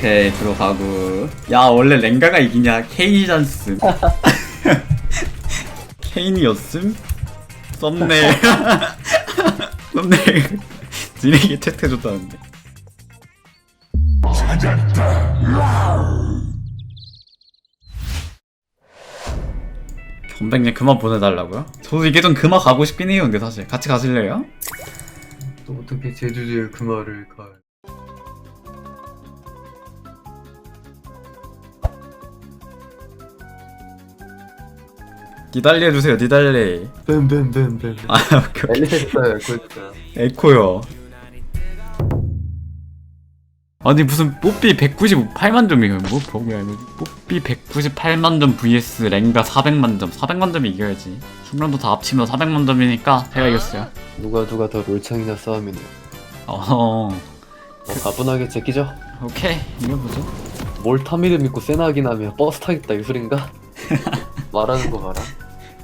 오케이 들어가고. 야 원래 랭가가 이기냐? 케인이잖음 케인이었음? 썸네일. 썸네일. 진에게 채택해줬다는데. 견백님 그만 보내달라고요? 저도 이게 좀 그만 가고 싶긴 해요 근데 사실. 같이 가실래요? 또 어떻게 제주도에 그 말을 가? 니달리 해주세요 니달리 뱀뱀뱀뱀. 아 오케이 오케이. 엘리베이터야 그거. 에코요. 아니 무슨 뽀삐 198만 점이에요. 뭐 뭐야 이거. 뽀삐 198만 점 vs 랭가 400만 점. 400만 점이 이겨야지. 중간도 다 합치면 400만 점이니까 제가 이겼어요. 누가 누가 더 롤창이나 싸우면은 어. 어, 가뿐하게 제끼죠. 오케이 이겨보죠. 뭘 타미를 믿고 세나긴 하면 버스 타겠다 이 소린가? 말하는 거 봐라.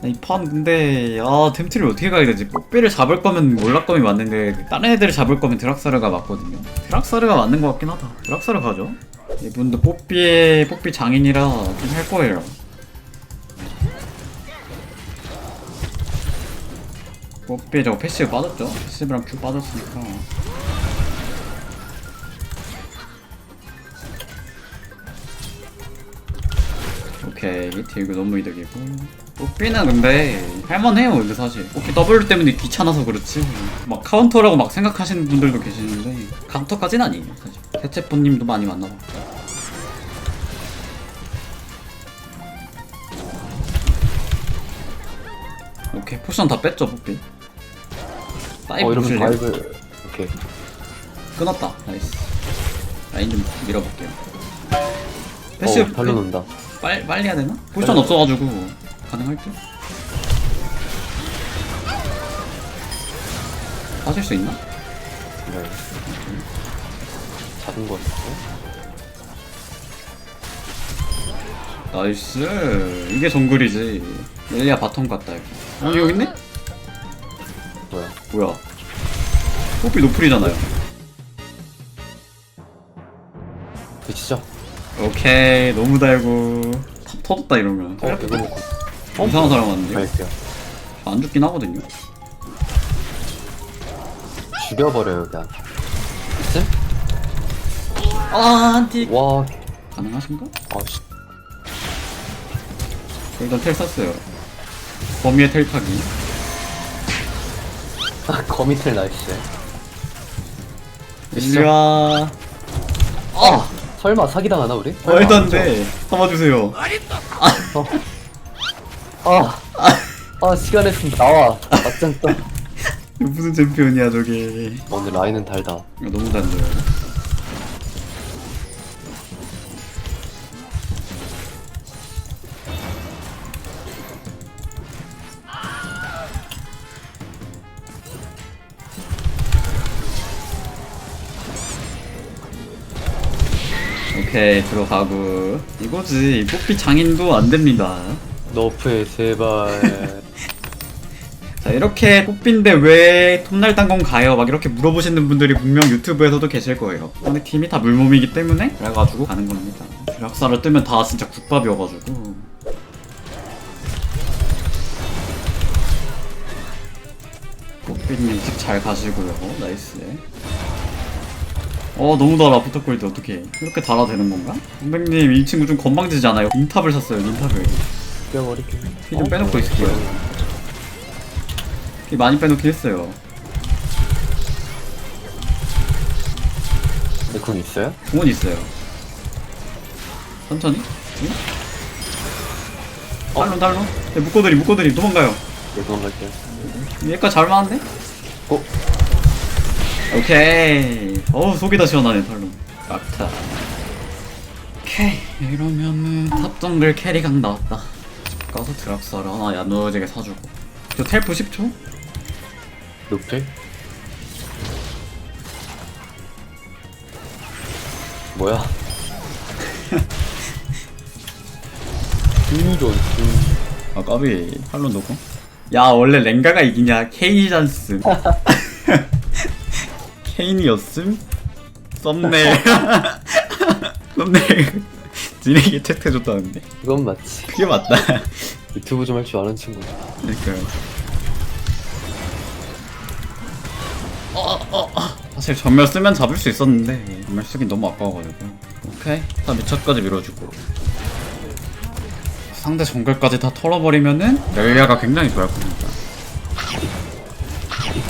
이 판 근데 아 템트를 어떻게 가야 되지? 뽀삐를 잡을 거면 몰락검이 맞는데 다른 애들을 잡을 거면 드락사르가 맞거든요. 드락사르가 맞는 것 같긴 하다. 드락사르 가죠. 이분도 뽀삐의 뽀삐 장인이라 좀 할 거예요. 뽀삐 저거 패시브 빠졌죠? 패시브랑 큐 빠졌으니까. 오케이 딜교 너무 이득이고 뽀삐는 근데 할만해요 근데 사실 뽀삐 W 때문에 귀찮아서 그렇지 막 카운터라고 막 생각하시는 분들도 계시는데 카운터까지는 아니에요 사실 세체포님도 많이 만나봤고 오케이 포션 다 뺐죠 뽀삐 사이브 어 이러면 보실래요? 바이브. 오케이. 끊었다 나이스 라인 좀 밀어볼게요 어 패시브 달로 논다. 빨, 빨리 해야 되나? 포션 없어가지고 가능할 듯? 빠질 수 있나? 네. 작은 거 같아. 나이스 이게 정글이지 렐리아 바텀 같다 이거 어 여기 있네? 뭐야? 뭐야 뽀삐 노플이잖아요 그치죠? 오케이 너무 달고 탑 터졌다 이러면 어 이거 먹고 이상한 사람 왔는데 갈게요. 안 죽긴 하거든요 죽여버려요 그냥. 있음? 아 안티 와. 가능하신가? 아씨. 일단 텔 쐈어요 범위의 텔 타기 거미텔 나이스. 일리와 아! 설마 사기당하나 우리? 말도 안돼 잡아주세요 아. 아 시간 했으면 나와. 맞짱 떠. 무슨 챔피언이야 저게 오늘 라인은 달다. 이거 너무 단데요 오케이 들어가고 이거지 뽀삐 장인도 안됩니다 너프에 제발. 자 이렇게 뽀삐인데 왜 톱날 단건 가요? 막 이렇게 물어보시는 분들이 분명 유튜브에서도 계실 거예요. 근데 팀이 다 물몸이기 때문에 그래가지고? 가는 겁니다. 드락사를 뜨면 다 진짜 국밥이어가지고. 뽀삐님 집잘 가시고요. 나이스. 어 너무 달아 포토콜드. 어떻게 이렇게 달아 되는 건가? 선배님 이 친구 좀 건방지잖아요? 닌탑을 샀어요 닌탑을 뼈머리게. 피 좀 빼놓고 있을게요 피 많이 빼놓긴 했어요 내군 있어요? 공원 있어요. 천천히. 응? 달론 달론. 네, 묶어드리 묶어드리 도망가요. 네 도망갈게요. 얘가 잘 맞는데? 어? 오케이. 어우 속이 다 시원하네 달론. 막타. 오케이 이러면은 탑 정글 캐리강 나왔다. 집 가서 드락사를 하나 야무지게 사주고. 저 텔프 10초? 노플? 뭐야? 균존 아 까비 팔론 넣고. 야 원래 랭가가 이기냐 케인이잖음. 케인이었음? 썸네일 썸네일 진에게 채택해줬다는데? 그건 맞지. 그게 맞다. 유튜브 좀 할 줄 아는 친구 그러니까요. 어, 어, 어. 사실 전멸 쓰면 잡을 수 있었는데 전멸 쓰긴 너무 아까워가지고. 오케이. 다 미쳐까지 밀어주고. 상대 정글까지 다 털어버리면은 렐리아가 굉장히 좋아할 겁니다.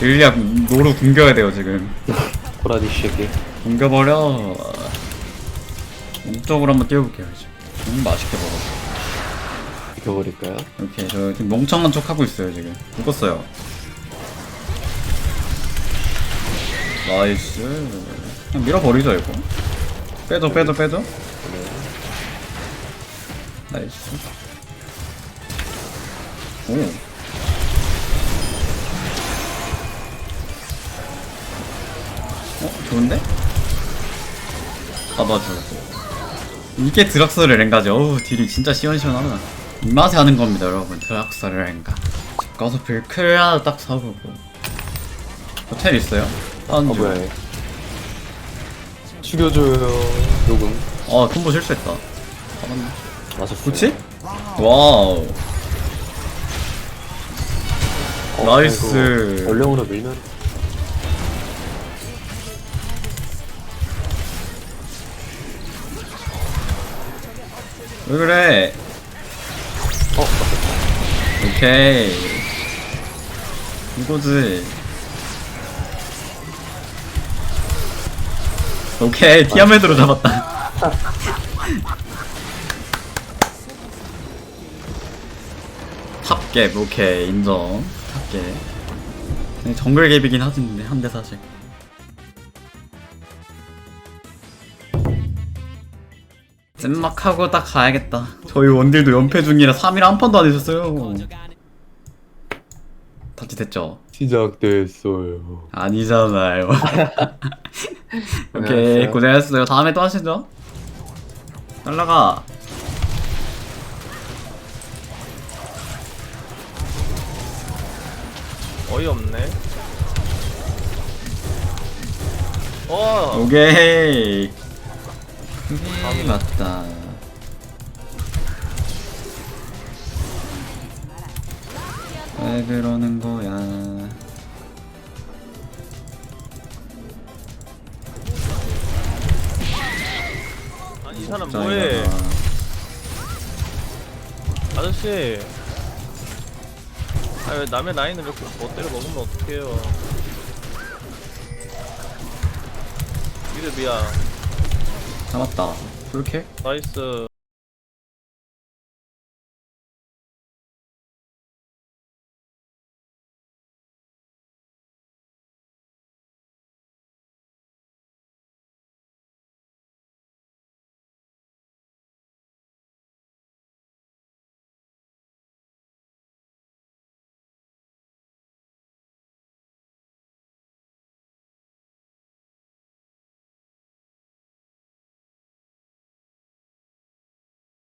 렐리아 노루 굶겨야 돼요 지금. 고라니쉬에게. 굶겨버려 목적으로 한번 띄워볼게요 이제 음, 맛있게 먹어 이겨버릴까요? 오케이 저 지금 멍청한 척 하고 있어요 지금 죽었어요 나이스 그냥 밀어버리죠 이거 빼줘 빼줘 네. 나이스 오 어? 좋은데? 잡아줘 이게 드락스를 랭가죠. 어우 딜이 진짜 시원시원하다 이 맛에 하는 겁니다 여러분. 드락스를 랭가. 집 가서 빌클 하나 딱 사보고. 호텔 있어요? 아 안주 뭐야 얘. 죽여줘요 요금. 아 콤보 실수했다. 잡았네. 맞았어 그치? 와우. 나이스. 얼령으로 밀면 왜 그래? 어 오케이. 이거지. 오케이 티아메드로 잡았다. 탑갭 오케이 인정. 탑갭. 네, 정글 갭이긴 하던데 한대 사실 찐막하고 딱 가야겠다 저희 원딜도 연패 중이라 3일 한 판도 안 해줬어요 다치 됐죠? 시작됐어요 아니잖아요. 오케이 고생하셨어요. 고생했어요. 다음에 또 하시죠. 날라가. 어이없네. 어, 오케이. 그게 맞다. 왜 그러는 거야? 아니 이 사람 뭐해? 아저씨. 아 왜 남의 라인을 이렇게 멋대로 먹으면 어떡해요? 이름이야. 잡았다. 풀킬? 나이스.